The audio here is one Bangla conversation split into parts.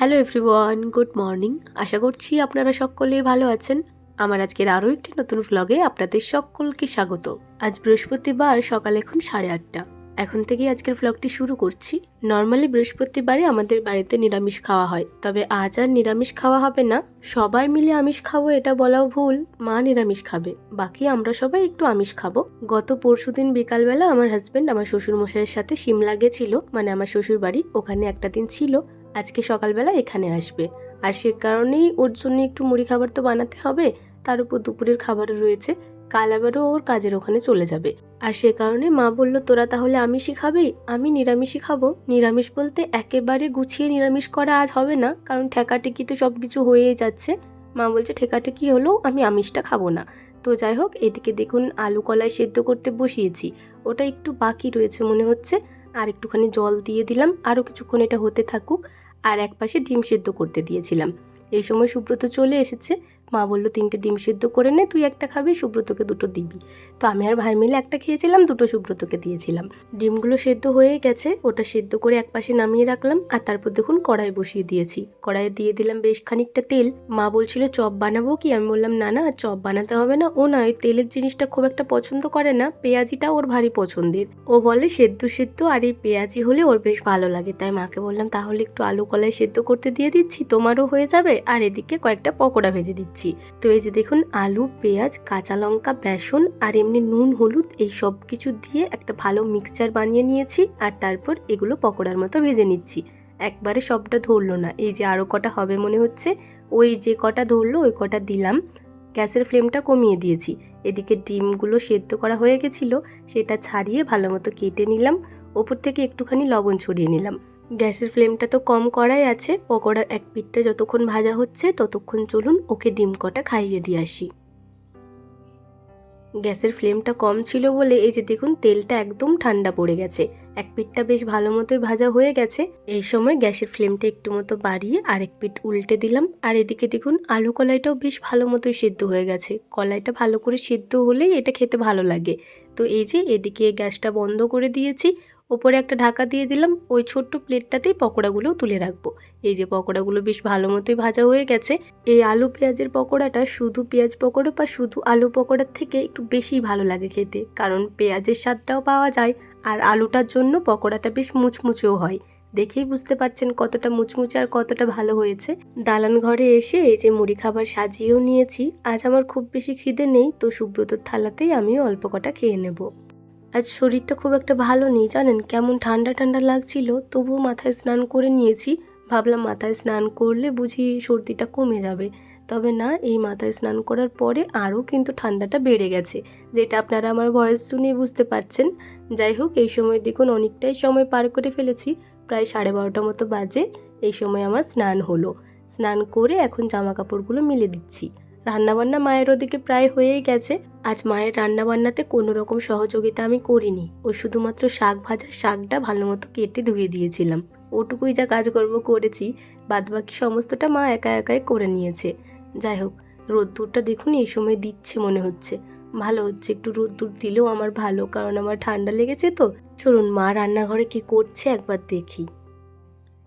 হ্যালো এভরিওয়ান গুড মর্নিং আশা করছি আপনারা সকলেই ভালো আছেন। আমার আজকের আরও একটি নতুন ভ্লগে আপনাদের সকলকে স্বাগত। আজ বৃহস্পতিবার, সকাল এখন সাড়ে আটটা। এখন থেকেই আজকের ভ্লগটি শুরু করছি। নর্মালি বৃহস্পতিবারে আমাদের বাড়িতে নিরামিষ খাওয়া হয়। তবে আজ আর নিরামিষ খাওয়া হবে না। সবাই মিলে আমিষ খাব, এটা বলাও ভুল। মা নিরামিষ খাবে। বাকি আমরা সবাই একটু আমিষ খাব। গত পরশুদিন বিকালবেলা আমার হাজবেন্ড আমার শ্বশুর মশাইয়ের সাথে সিমলা গেছিল। মানে আমার শ্বশুর বাড়ি ওখানে একটা দিন ছিল। আজকে সকালবেলা এখানে আসবে। আর সে কারণেই ওর জন্য একটু মুড়ি খাবার তো বানাতে হবে, তার উপর দুপুরের খাবারও রয়েছে, কাল আবারও ওর কাজের ওখানে চলে যাবে। আর সে কারণে মা বলল, তোরা তাহলে আমিষই খাবি? আমি নিরামিষই খাব। নিরামিষ বলতে একেবারে গুছিয়ে নিরামিষ করা আজ হবে না, কারণ ঠেকাটেকি তো সব কিছু হয়েই যাচ্ছে। মা বলছে ঠেকাটেকি হলেও আমি আমিষটা খাব না। তো যাই হোক, এদিকে দেখুন আলু কলাই সেদ্ধ করতে বসিয়েছি। ওটা একটু বাকি রয়েছে মনে হচ্ছে, আর একটুখানি জল দিয়ে দিলাম, আরও কিছুক্ষণ এটা হতে থাকুক। আর এক পাশে ডিম সেদ্ধ করতে দিয়েছিলাম। এই সময় সুব্রত চলে এসেছে মা বলল, তিনটে ডিম সেদ্ধ করে নে, তুই একটা খাবি, সুব্রতকে দুটো দিবি। তো আমি আর ভাই মিলে একটা খেয়েছিলাম, দুটো সুব্রতকে দিয়েছিলাম। ডিমগুলো সেদ্ধ হয়ে গেছে, ওটা সেদ্ধ করে এক পাশে নামিয়ে রাখলাম, আর তারপর দেখুন কড়াই বসিয়ে দিয়েছি। কড়াইয়ে দিয়ে দিলাম বেশ খানিকটা তেল। মা বলছিল, চপ বানাবো কি? আমি বললাম, না না, চপ বানাতে হবে না। ও না, ওই তেলের জিনিসটা খুব একটা পছন্দ করে না, পেঁয়াজিটা ওর ভারী পছন্দের। ও বলে, সেদ্ধ সেদ্ধ, আর এই পেঁয়াজি হলে ওর বেশ ভালো লাগে। তাই মাকে বললাম, তাহলে একটু আলু কলাই সেদ্ধ করতে দিয়ে দিচ্ছি, তোমারও হয়ে যাবে, আর এদিকে কয়েকটা পকোড়া ভেজে দিচ্ছি। তো এই যে দেখুন, আলু, পেঁয়াজ, কাঁচা লঙ্কা, বেসন আর এমনি নুন, হলুদ এই সব কিছু দিয়ে একটা ভালো মিক্সচার বানিয়ে নিয়েছি আর তারপর এগুলো পকোড়ার মতো ভেজে নিচ্ছি। একবারে সবটা ধরলো না। এই যে আরও কটা হবে মনে হচ্ছে, ওই যে কটা ধরলো, ওই কটা দিলাম। গ্যাসের ফ্লেমটা কমিয়ে দিয়েছি। এদিকে ডিমগুলো সেদ্ধ করা হয়ে গেছিল, সেটা ছাড়িয়ে ভালো মতো কেটে নিলাম। ওপর থেকে একটুখানি লবণ ছড়িয়ে নিলাম। গ্যাসের ফ্লেমটা তো কম করাই আছে, পকোড়ার এক পিঠটা যতক্ষণ ভাজা হচ্ছে ততক্ষণ চলুন ওকে ডিম কটা খাইয়ে দিয়ে আসি। গ্যাসের ফ্লেমটা কম ছিল বলে এই যে দেখুন তেলটা একদম ঠান্ডা পড়ে গেছে, এক পিঠটা বেশ ভালো মতোই ভাজা হয়ে গেছে। এই সময় গ্যাসের ফ্লেমটা একটু মতো বাড়িয়ে আরেক পিঠ উল্টে দিলাম, আর এদিকে দেখুন আলু কলাইটাও বেশ ভালো মতোই সিদ্ধ হয়ে গেছে। কলাইটা ভালো করে সিদ্ধ হলেই এটা খেতে ভালো লাগে। তো এই যে এদিকে গ্যাসটা বন্ধ করে দিয়েছি ওপরে একটা ঢাকা দিয়ে দিলাম, ওই ছোট্ট প্লেটটাতেই পকোড়াগুলোও তুলে রাখব। এই যে পকোড়াগুলো বেশ ভালো মতোই ভাজা হয়ে গেছে, এই আলু পেঁয়াজের পকোড়াটা শুধু পেঁয়াজ পকোড়া বা শুধু আলু পকোড়ার থেকে একটু বেশি ভালো লাগে খেতে, কারণ পেঁয়াজের স্বাদটাও পাওয়া যায় আর আলুটার জন্য পকোড়াটা বেশ মুচমুচেও হয়। দেখেই বুঝতে পারছেন কতটা মুচমুচে আর কতটা ভালো হয়েছে। দালান ঘরে এসে এই যে মুড়ি খাবার সাজিয়েও নিয়েছি, আজ আমার খুব বেশি খিদে নেই, তো সুব্রতর থালাতেই আমিও অল্প কটা খেয়ে নেব। আজ শরীরটা খুব একটা ভালো নেই, জানেন? কেমন ঠান্ডা ঠান্ডা লাগছিল, তবুও মাথায় স্নান করে নিয়েছি। ভাবলাম মাথায় স্নান করলে বুঝি সর্দিটা কমে যাবে। তবে না, এই মাথায় স্নান করার পরে আরও কিন্তু ঠান্ডাটা বেড়ে গেছে, যেটা আপনারা আমার ভয়েস শুনে বুঝতে পারছেন। যাই হোক, এই সময় দেখুন, অনেকটাই সময় পার করে ফেলেছি। প্রায় সাড়ে বারোটা মতো বাজে, এই সময় আমার স্নান হলো। স্নান করে এখন জামা কাপড়গুলো মিলে দিচ্ছি। রান্নাবান্না মায়ের ওদিকে প্রায় হয়েই গেছে। আজ মায়ের রান্নাবান্নাতে কোনো রকম সহযোগিতা আমি করিনি। ওই শুধুমাত্র শাক ভাজা, শাকটা ভালো মতো কেটে ধুয়ে দিয়েছিলাম। ওটুকুই যা কাজকর্ম করেছি, বাদবাকি সমস্তটা মা একা একাই করে নিয়েছে। যাই হোক, রোদ্দুরটা দেখুন, এই সময় দিচ্ছে মনে হচ্ছে। ভালো হচ্ছে, একটু রোদ্দুর দিলেও আমার ভালো, কারণ আমার ঠান্ডা লেগেছে তো। চলুন, মা রান্নাঘরে কি করছে একবার দেখি।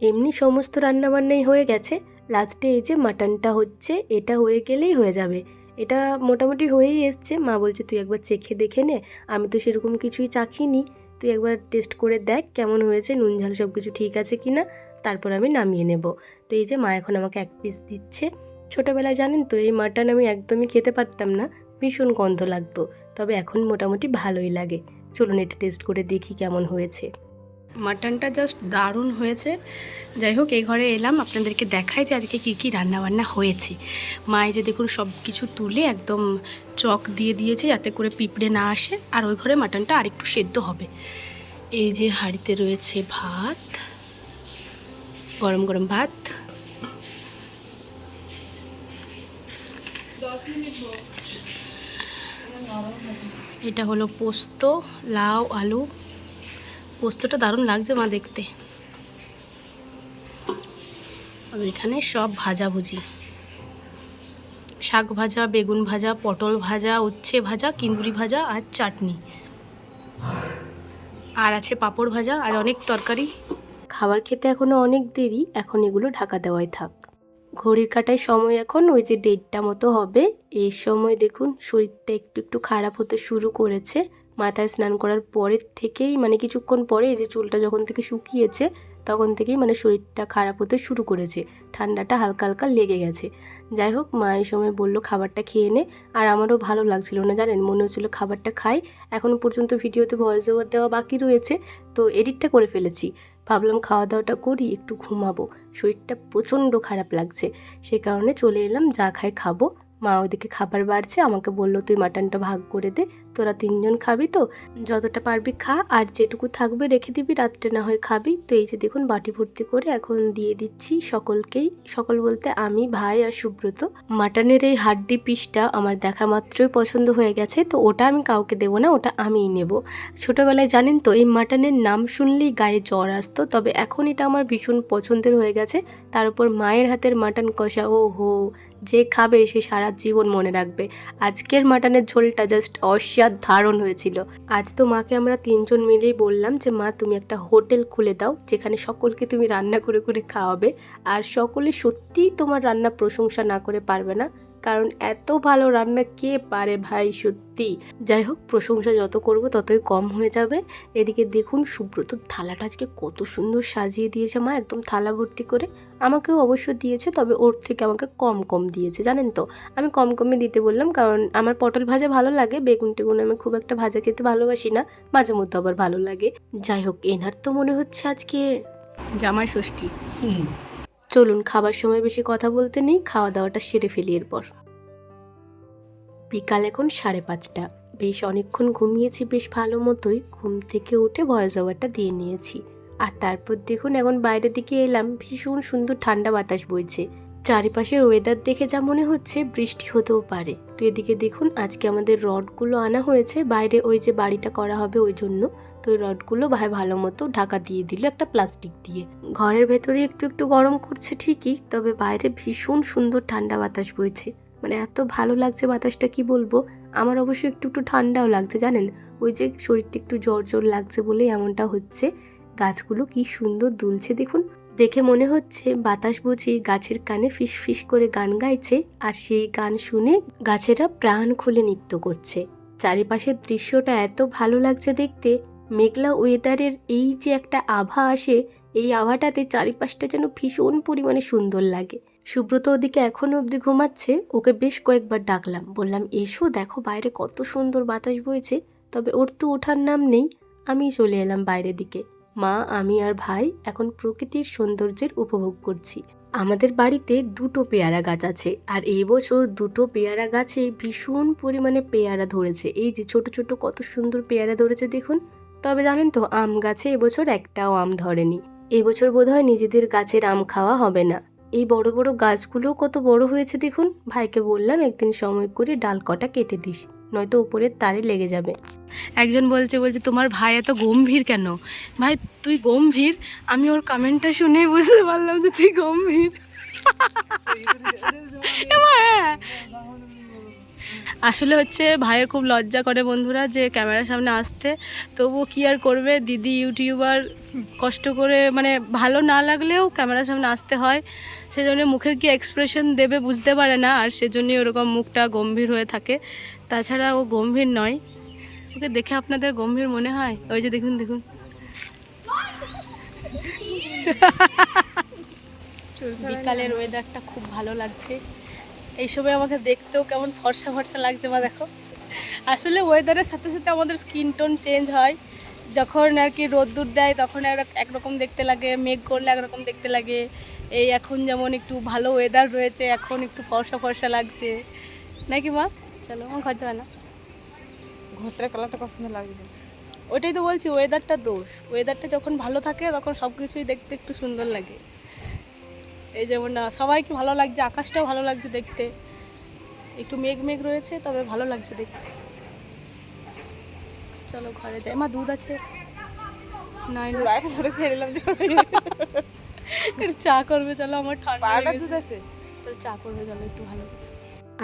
এমনি সমস্ত রান্নাবান্নাই হয়ে গেছে। লাস্টে এই যে মাটনটা হচ্ছে, এটা হয়ে গেলেই হয়ে যাবে। এটা মোটামুটি হয়েই এসছে। মা বলছে, তুই একবার চেখে দেখে নে। আমি তো সেরকম কিছুই চাখিনি। তুই একবার টেস্ট করে দেখ, কেমন হয়েছে, নুন ঝাল সব কিছু ঠিক আছে কি না তারপর আমি নামিয়ে নেব। তো এই যে মা এখন আমাকে এক পিস দিচ্ছে। ছোটোবেলায় জানেন তো, এই মাটন আমি একদমই খেতে পারতাম না। ভীষণ গন্ধ লাগতো। তবে এখন মোটামুটি ভালোই লাগে। চলুন এটা টেস্ট করে দেখি কেমন হয়েছে। মাটনটা জাস্ট দারুণ হয়েছে। যাই হোক এই ঘরে এলাম, আপনাদেরকে দেখাই যে আজকে কী কী রান্নাবান্না হয়েছে। মা যে দেখুন সব কিছু তুলে একদম চক দিয়ে দিয়েছে যাতে করে পিঁপড়ে না আসে, আর ওই ঘরে মাটনটা আরেকটু সেদ্ধ হবে। এই যে হাঁড়িতে রয়েছে ভাত, গরম গরম ভাত। এটা হলো পোস্ত, লাউ, আলু। পোস্তটা দারুণ লাগছে মা দেখতে। এখানে সব ভাজাভুজি শাক ভাজা, বেগুন ভাজা, পটল ভাজা, উচ্ছে ভাজা, কিন্দুরি ভাজা আর চাটনি। আর আছে পাঁপড় ভাজা আর অনেক তরকারি। খাবার খেতে এখনও অনেক দেরি, এখন এগুলো ঢাকা দেওয়াই থাক। ঘড়ির কাটায় সময় এখন, ওই যে দেড়টা মতো হবে। এই সময় দেখুন, শরীরটা একটু একটু খারাপ হতে শুরু করেছে। মাথায় স্নান করার পরের থেকেই মানে কিছুক্ষণ পরে যে চুলটা যখন থেকে শুকিয়েছে, তখন থেকেই মানে শরীরটা খারাপ হতে শুরু করেছে। ঠান্ডাটা হালকা হালকা লেগে গেছে। যাই হোক, মা এই সময় বলল, খাবারটা খেয়ে নে। আর আমারও ভালো লাগছিল না, জানেন? মনে হচ্ছিল খাবারটা খাই। এখনও পর্যন্ত ভিডিওতে ভয়েস ওভার দেওয়া বাকি রয়েছে, তো এডিটটা করে ফেলেছি। ভাবলাম খাওয়া দাওয়াটা করি, একটু ঘুমাবো। শরীরটা প্রচণ্ড খারাপ লাগছে। সে কারণে চলে এলাম, যা খাই খাব। মা ওদিকে খাবার বাড়ছে, আমাকে বলল, তুই মাটনটা ভাগ করে দে। তোরা তিনজন খাবি তো, যতটা পারবি খা, আর যেটুকু থাকবে রেখে দিবি, রাত্রে না হয় খাবি। তো এই যে দেখুন, বাটি ভর্তি করে এখন দিয়ে দিচ্ছি সকলকেই। সকল বলতে আমি, ভাই আর সুব্রত। মাটনের এই হাড্ডি পিসটা আমার দেখা মাত্রই পছন্দ হয়ে গেছে, তো ওটা আমি কাউকে দেবো না, ওটা আমিই নেব। ছোটোবেলায় জানেন তো, এই মাটনের নাম শুনলেই গায়ে জ্বর আসতো, তবে এখন এটা আমার ভীষণ পছন্দের হয়ে গেছে। তার উপর মায়ের হাতের মাটন কষা ও হো যে খাবে সে সারা জীবন মনে রাখবে। আজকের মাটনের ঝোলটা জাস্ট অসাধারণ হয়েছিল। আজ তো মাকে আমরা তিনজন মিলেই বললাম যে, মা, তুমি একটা হোটেল খুলে দাও, যেখানে সকলকে তুমি রান্না করে করে খাওয়াবে। আর সকলে সত্যিই তোমার রান্না প্রশংসা না করে পারবে না। কারণ এত ভালো রান্না কে পারে ভাই, সত্যি। যাই হোক, প্রশংসা যত করব ততই কম হয়ে যাবে। এদিকে দেখুন, সুব্রত থালাটা আজকে কত সুন্দর সাজিয়ে দিয়েছে মা, একদম থালা ভর্তি করে। আমাকেও অবশ্য দিয়েছে, তবে ওর থেকে আমাকে কম কম দিয়েছে, জানেন তো? আমি কম কমই দিতে বললাম, কারণ আমার পটল ভাজা ভালো লাগে, বেগুন টেগুন আমি খুব একটা ভাজা খেতে ভালোবাসি না, মাঝে মধ্যে আবার ভালো লাগে। যাই হোক, এনার তো মনে হচ্ছে আজকে জামাই ষষ্ঠী। চলুন, খাবার সময় বেশি কথা বলতে নেই খাওয়া দাওয়াটা সেরে ফেলি এরপর। বিকাল এখন সাড়ে পাঁচটা। বেশ অনেকক্ষণ ঘুমিয়েছি, বেশ ভালো মতোই। ঘুম থেকে উঠে ভয়েস ওভারটা দিয়ে নিয়েছি। আর তারপর দেখুন, এখন বাইরের দিকে এলাম, ভীষণ সুন্দর ঠান্ডা বাতাস বইছে। চারিপাশের ওয়েদার দেখে যা মনে হচ্ছে, বৃষ্টি হতেও পারে। তো এদিকে দেখুন, আজকে আমাদের রডগুলো আনা হয়েছে, বাইরে ওই যে বাড়িটা করা হবে ওই জন্য। তো ওই রডগুলো ভাই ভালো মতো ঢাকা দিয়ে দিল একটা প্লাস্টিক দিয়ে। ঘরের ভেতরে একটু একটু গরম করছে ঠিকই, তবে বাইরে ভীষণ সুন্দর ঠান্ডা বাতাস বইছে। মানে এত ভালো লাগছে বাতাসটা কি বলব? আমার অবশ্য একটু একটু ঠান্ডাও লাগছে, জানেন? ওই যে শরীরটা একটু জ্বর জ্বর লাগছে বলে এমনটা হচ্ছে। গাছগুলো কি সুন্দর দুলছে, দেখুন। দেখে মনে হচ্ছে বাতাস বুঝি গাছের কানে ফিস ফিস করে গান গাইছে, আর সেই গান শুনে গাছেরা প্রাণ খুলে নৃত্য করছে। চারিপাশের দৃশ্যটা এত ভালো লাগছে দেখতে। মেঘলা ওয়েদারের এই যে একটা আভা আসে, এই আভাটাতে চারিপাশটা যেন ভীষণ পরিমাণে সুন্দর লাগে। সুব্রত ওদিকে এখনও অবধি ঘুমাচ্ছে, ওকে বেশ কয়েকবার ডাকলাম। বললাম, এসো, দেখো বাইরে কত সুন্দর বাতাস বইছে। তবে ওর তো ওঠার নাম নেই, আমি চলে এলাম বাইরের দিকে। মা, আমি আর ভাই এখন প্রকৃতির সৌন্দর্যের উপভোগ করছি। আমাদের বাড়িতে দুটো পেয়ারা গাছ আছে, আর এই বছর দুটো পেয়ারা গাছে ভীষণ পরিমাণে পেয়ারা ধরেছে। এই যে ছোট ছোট কত সুন্দর পেয়ারা ধরেছে দেখুন। তবে জানেন তো, আম গাছে এবছর একটাও আম ধরেনি। এবছর বোধহয় নিজেদের গাছের আম খাওয়া হবে না। এই বড় বড় গাছগুলো কত বড় হয়েছে দেখুন। ভাইকে বললাম, একদিন সময় করে ডাল কটা কেটে দিস, নয়তো উপরের তারে লেগে যাবে। একজন বলছে বলছে, তোমার ভাই এত গম্ভীর কেন? ভাই, তুই গম্ভীর? আমি ওর কমেন্টটা শুনে বুঝতে পারলাম যে তুই গম্ভীর। আসলে হচ্ছে ভাইয়ের খুব লজ্জা করে বন্ধুরা যে ক্যামেরার সামনে আসতে। তবুও কি আর করবে? দিদি ইউটিউবার কষ্ট করে মানে ভালো না লাগলেও ক্যামেরার সামনে আসতে হয়। সেজন্য মুখের কি এক্সপ্রেশন দেবে বুঝতে পারে না আর সেজন্যই ওরকম মুখটা গম্ভীর হয়ে থাকে। তাছাড়া ও গম্ভীর নয়। ওকে দেখে আপনাদের গম্ভীর মনে হয়? ওই যে দেখুন দেখুন। বিকালের ওয়েদারটা খুব ভালো লাগছে। এই সময় আমাকে দেখতেও কেমন ফর্সা ফর্সা লাগছে বা দেখো। আসলে ওয়েদারের সাথে সাথে আমাদের স্কিন টোন চেঞ্জ হয়। যখন আর কি রোদ্দুর দেয় তখন এক- একরকম দেখতে লাগে মেঘ করলে একরকম দেখতে লাগে। এই এখন যেমন একটু ভালো ওয়েদার রয়েছে এখন একটু ফর্সা ফর্সা লাগছে। নাকি মা? চলো আমার ঘর যাবে না। ঘরটার কালারটা কত লাগবে ওটাই তো বলছি ওয়েদারটা দোষ। ওয়েদারটা যখন ভালো থাকে তখন সব কিছুই দেখতে একটু সুন্দর লাগে। এই যেমন না সবাইকে ভালো লাগছে আকাশটাও ভালো লাগছে দেখতে। একটু মেঘ মেঘ রয়েছে তবে ভালো লাগছে দেখতে। চলো ঘরে যাই। মা দুধ আছে? চা করবে চলো আমার ঠান্ডা দুধ আছে? তো চা করবে চলো একটু ভালো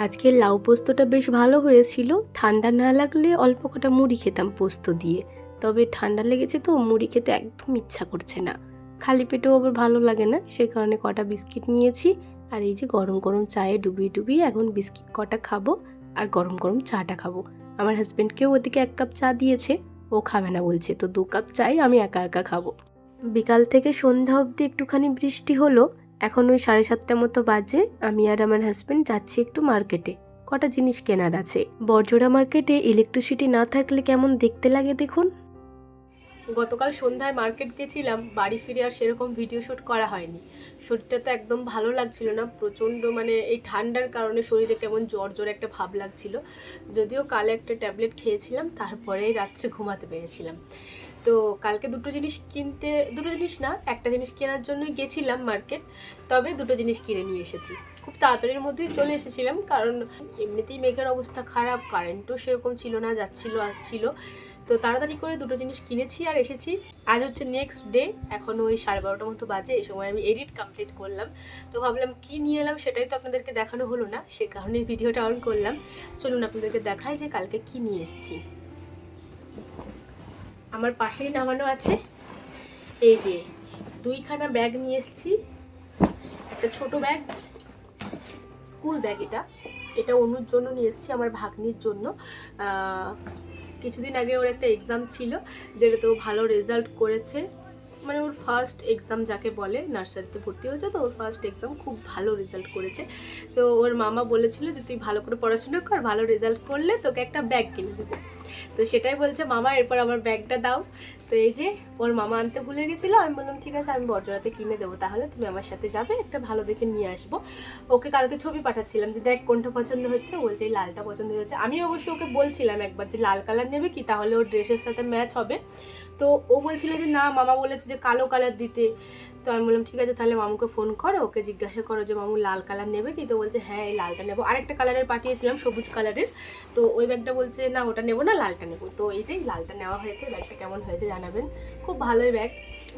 আজকের লাউ পোস্তটা বেশ ভালো হয়েছিল। ঠান্ডা না লাগলে অল্প কটা মুড়ি খেতাম পোস্ত দিয়ে। তবে ঠান্ডা লেগেছে তো মুড়ি খেতে একদম ইচ্ছা করছে না। খালি পেটেও আবার ভালো লাগে না। সেই কারণে কটা বিস্কিট নিয়েছি। আর এই যে গরম গরম চায়ে ডুবিয়ে ডুবিয়ে এখন বিস্কিট কটা খাব আর গরম গরম চাটা খাব। আমার হাজব্যান্ডকেও ওদিকে এক কাপ চা দিয়েছে, ও খাবে না বলছে। তো দু কাপ চাই আমি একা একা খাব। বিকাল থেকে সন্ধ্যা অবধি একটুখানি বৃষ্টি হলো। এখন ওই সাড়ে সাতটার মতো বাজে। আমি আর আমার হাজব্যান্ড যাচ্ছি একটু মার্কেটে কটা জিনিস কেনার আছে? বরজোড়া মার্কেটে ইলেকট্রিসিটি না থাকলে কেমন দেখতে লাগে দেখুন। গতকাল সন্ধ্যায় মার্কেট গেছিলাম, বাড়ি ফিরে আর সেরকম ভিডিও শ্যুট করা হয়নি। শরীরটা তো একদম ভালো লাগছিল না, প্রচণ্ড মানে এই ঠান্ডার কারণে শরীরে কেমন জ্বর জ্বর একটা ভাব লাগছিল। যদিও কালে একটা ট্যাবলেট খেয়েছিলাম তারপরেই রাত্রে ঘুমাতে পেরেছিলাম। তো কালকে দুটো জিনিস কিনতে, দুটো জিনিস না, একটা জিনিস কেনার জন্য গেছিলাম মার্কেট তবে দুটো জিনিস কিনে নিয়ে এসেছি। খুব তাড়াতাড়ির মধ্যেই চলে এসেছিলাম, কারণ এমনিতেই মেঘের অবস্থা খারাপ কারেন্টও সেরকম ছিল না, যাচ্ছিল, আসছিল। তো তাড়াতাড়ি করে দুটো জিনিস কিনেছি আর এসেছি। আজ হচ্ছে নেক্সট ডে এখন ওই সাড়ে বারোটার মতো বাজে এই সময় আমি এডিট কমপ্লিট করলাম। তো ভাবলাম কি নিয়ে এলাম সেটাই তো আপনাদেরকে দেখানো হলো না, সে কারণে ভিডিওটা অন করলাম। চলুন আপনাদেরকে দেখাই যে কালকে কি নিয়ে এসেছি। আমার পাশেই নামানো আছে, এই যে দুইখানা ব্যাগ নিয়ে এসেছি, একটা ছোট ব্যাগ স্কুল ব্যাগ এটা। এটা অনুর জন্য নিয়ে এসেছি, আমার ভাগ্নির জন্য। কিছুদিন আগে ওর একটা এক্সাম ছিল যেটাতে ও ভালো রেজাল্ট করেছে। মানে ওর ফার্স্ট এক্সাম যাকে বলে, নার্সারিতে ভর্তি হয়েছে, তো ওর ফার্স্ট এক্সাম খুব ভালো রেজাল্ট করেছে। তো ওর মামা বলেছিল যে, তুই ভালো করে পড়াশোনা কর, ভালো রেজাল্ট করলে তোকে একটা ব্যাগ কিনে দেবো। তো সেটাই বলছে, মামা, এরপর আমার ব্যাগটা দাও। তো এই যে ওর মামা আনতে ভুলে গেছিল, আমি বললাম, ঠিক আছে, আমি বর্জরাতে কিনে দেবো। তাহলে তুমি আমার সাথে যাবে, একটা ভালো দেখে নিয়ে আসব। ওকে কালকে ছবি পাঠাচ্ছিলাম যে, দেখ, কোনটা পছন্দ হচ্ছে? বলছে, এই লালটা পছন্দ হয়েছে। আমি অবশ্য ওকে বলছিলাম একবার যে, লাল কালার নেবে কি? তাহলে ওর ড্রেসের সাথে ম্যাচ হবে। তো ও বলছিল যে, না, মামা বলেছে যে, কালো কালার দিতে। তো আমি বললাম, ঠিক আছে, তাহলে মামুকে ফোন করো, ওকে জিজ্ঞাসা করো যে, মামু, লাল কালার নেবে কি? তো বলছে হ্যাঁ এই লালটা নেব। আরেকটা কালারের পাঠিয়েছিলাম, সবুজ কালারের তো ওই ব্যাগটা বলছে, না, ওটা নেব না, লালটা নেব। তো এই যে, লালটা নেওয়া হয়েছে ব্যাগটা কেমন হয়েছে জানাবেন। খুব ভালোই ব্যাগ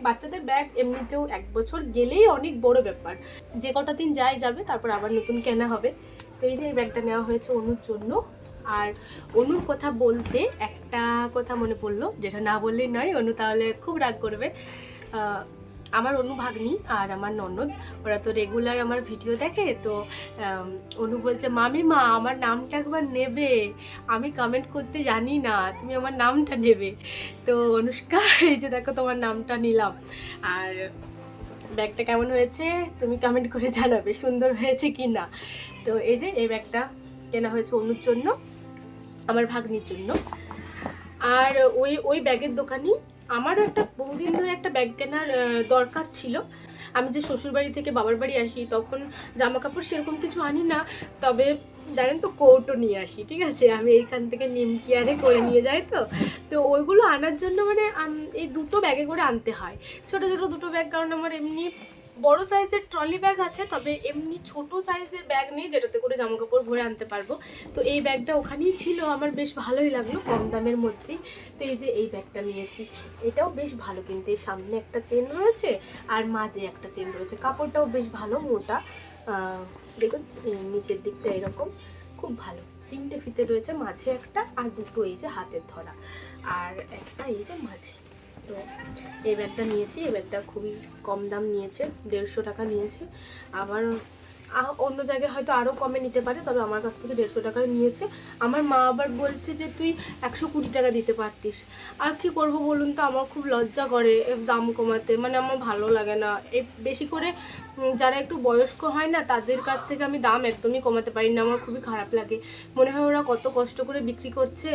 বাচ্চাদের ব্যাগ এমনিতেও এক বছর গেলেই অনেক বড় ব্যাপার। যে কটা দিন যাই যাবে, তারপর আবার নতুন কেনা হবে। তো এই যে, এই ব্যাগটা নেওয়া হয়েছে অনুর জন্য। আর অনুর কথা বলতে একটা কথা মনে পড়ল, যেটা না বললেই নয়, অনু তাহলে খুব রাগ করবে। আমার অনু ভাগ্নি আর আমার ননদ। ওরা তো রেগুলার আমার ভিডিও দেখে, তো অনু বলছে, মামি মা, আমার নামটা একবার নেবে। আমি কমেন্ট করতে জানি না, তুমি আমার নামটা নেবে। তো অনুষ্কা, এই যে দেখো তোমার নামটা নিলাম। আর ব্যাগটা কেমন হয়েছে, তুমি কমেন্ট করে জানাবে, সুন্দর হয়েছে কি না তো এই যে, এই ব্যাগটা কেনা হয়েছে অনুর জন্য, আমার ভাগ্নির জন্য। আর ওই ওই ব্যাগের দোকানই আমারও একটা বহুদিন ধরে একটা ব্যাগ কেনার দরকার ছিল। আমি যে শ্বশুরবাড়ি থেকে বাবার বাড়ি আসি, তখন জামা কাপড় সেরকম কিছু আনি না। তবে জানেন তো কোর্টও নিয়ে আসি, ঠিক আছে? আমি এইখান থেকে নিমকি আরে করে নিয়ে যাই তো। তো ওইগুলো আনার জন্য মানে এই দুটো ব্যাগে করে আনতে হয়। ছোট, ছোটো দুটো ব্যাগ কারণ আমার এমনি বড় সাইজের ট্রলি ব্যাগ আছে, তবে এমনি ছোট সাইজের ব্যাগ নেই যেটাতে করে জামা কাপড় ভরে আনতে পারব। তো এই ব্যাগটা ওখানেই ছিল, আমার বেশ ভালোই লাগল কম দামের মধ্যেই। তো এই যে এই ব্যাগটা নিয়েছি, এটাও বেশ ভালো কিন্তু। এই সামনে একটা চেন রয়েছে, আর মাঝে একটা চেন রয়েছে। কাপড়টাও বেশ ভালো, মোটা। দেখুন নিচের দিকটা এরকম, খুব ভালো। তিনটে ফিতে রয়েছে, মাঝে একটা, আর দুটো এই যে হাতের ধরা। আর একটা এই যে মাঝে। তো এই ব্যাগটা নিয়েছি, এই ব্যাগটা খুবই কম দাম নিয়েছে, দেড়শো টাকা নিয়েছে। আবার অন্য জায়গায় হয়তো আরও কমে নিতে পারে, তবে আমার কাছ থেকে দেড়শো টাকায় নিয়েছে। আমার মা আবার বলছে যে, তুই একশো কুড়ি টাকা দিতে পারতিস। আর কি করব বলুন তো, আমার খুব লজ্জা করে দাম কমাতে মানে আমার ভালো লাগে না। এই বেশি করে যারা একটু বয়স্ক হয় না, তাদের কাছ থেকে আমি দাম একদমই কমাতে পারি না, আমার খুবই খারাপ লাগে। মনে হয় ওরা কত কষ্ট করে বিক্রি করছে।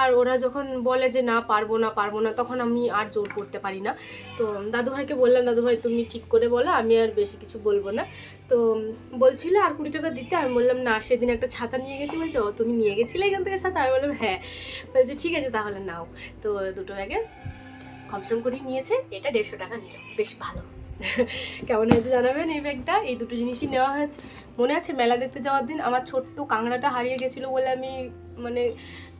আর ওরা যখন বলে যে না, পারব না পারব না, তখন আমি আর জোর করতে পারি না। তো দাদুভাইকে বললাম, দাদুভাই, তুমি ঠিক করে বলো, আমি আর বেশি কিছু বলব না। তো বলছিল, আর কুড়ি টাকা দিতে? আমি বললাম, না, সেদিন একটা ছাতা নিয়ে গেছি। বলছে তুমি নিয়ে গেছিলে এখান থেকে ছাতা? আমি বললাম হ্যাঁ। বলছে, ঠিক আছে, তাহলে নাও। তো দুটো ব্যাগে কমসম করে নিয়েছে, এটা দেড়শো টাকা নিল। বেশ ভালো। কেমন হয়েছে জানাবেন এই ব্যাগটা? এই দুটো জিনিসই নেওয়া হয়েছে। মনে আছে মেলা দেখতে যাওয়ার দিন আমার ছোট্ট কাংড়াটা হারিয়ে গেছিল বলে আমি মানে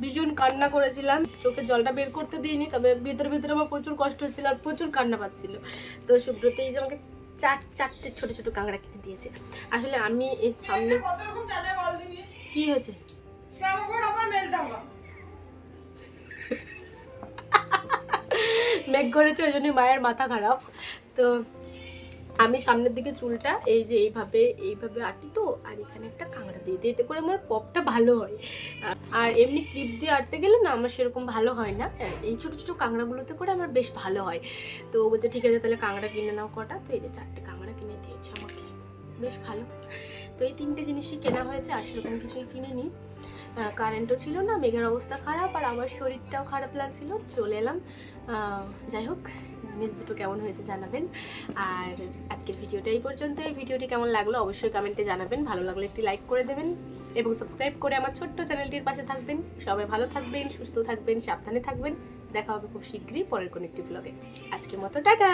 ভীষণ কান্না করেছিলাম। চোখের জলটা বের করতে দিইনি, তবে ভেতরে ভেতরে আমার প্রচুর কষ্ট হচ্ছিল আর প্রচুর কান্না পাচ্ছিলো। তো শুভ্রতে এই যে আমাকে চার, চারটে ছোটো ছোটো কাঁকড়া কিনে দিয়েছে। আসলে আমি এর সামনে কি হয়েছে? মেঘ করেছে, ওই জন্যই মায়ের মাথা খারাপ। তো আমি সামনের দিকে চুলটা, এই যে এইভাবে এইভাবে আটি তো আর এখানে একটা কাঁকড়া দিয়ে দিই। এতে করে আমার পপটা ভালো হয়। আর এমনি ক্লিপ দিয়ে আটতে গেলে না আমার সেরকম ভালো হয় না। আর এই ছোটো ছোটো কাঁকড়াগুলোতে করে আমার বেশ ভালো হয়। তো বলছে, ঠিক আছে, তাহলে কাঁকড়া কিনে নাও কটা। তো এই যে চারটে কাঁকড়া কিনে দিয়েছে আমাকে। বেশ ভালো। তো এই তিনটে জিনিসই কেনা হয়েছে, আর সেরকম কিছুই কিনে কিনিনি কারেন্টও ছিল না, মেঘের অবস্থা খারাপ, আর আমার শরীরটাও খারাপ লাগছিল। চলে এলাম। যাই হোক। জিনিস দুটো কেমন হয়েছে জানাবেন। আর আজকের ভিডিওটা এই পর্যন্ত এই ভিডিওটি কেমন লাগল অবশ্যই কমেন্টে জানাবেন। ভালো লাগলে একটি লাইক করে দেবেন এবং সাবস্ক্রাইব করে আমার ছোট্ট চ্যানেলটির পাশে থাকবেন। সবাই ভালো থাকবেন, সুস্থ থাকবেন, সাবধানে থাকবেন। দেখা হবে খুব শীঘ্রই পরের কোনো একটি ব্লগে আজকের মতো, টাটা!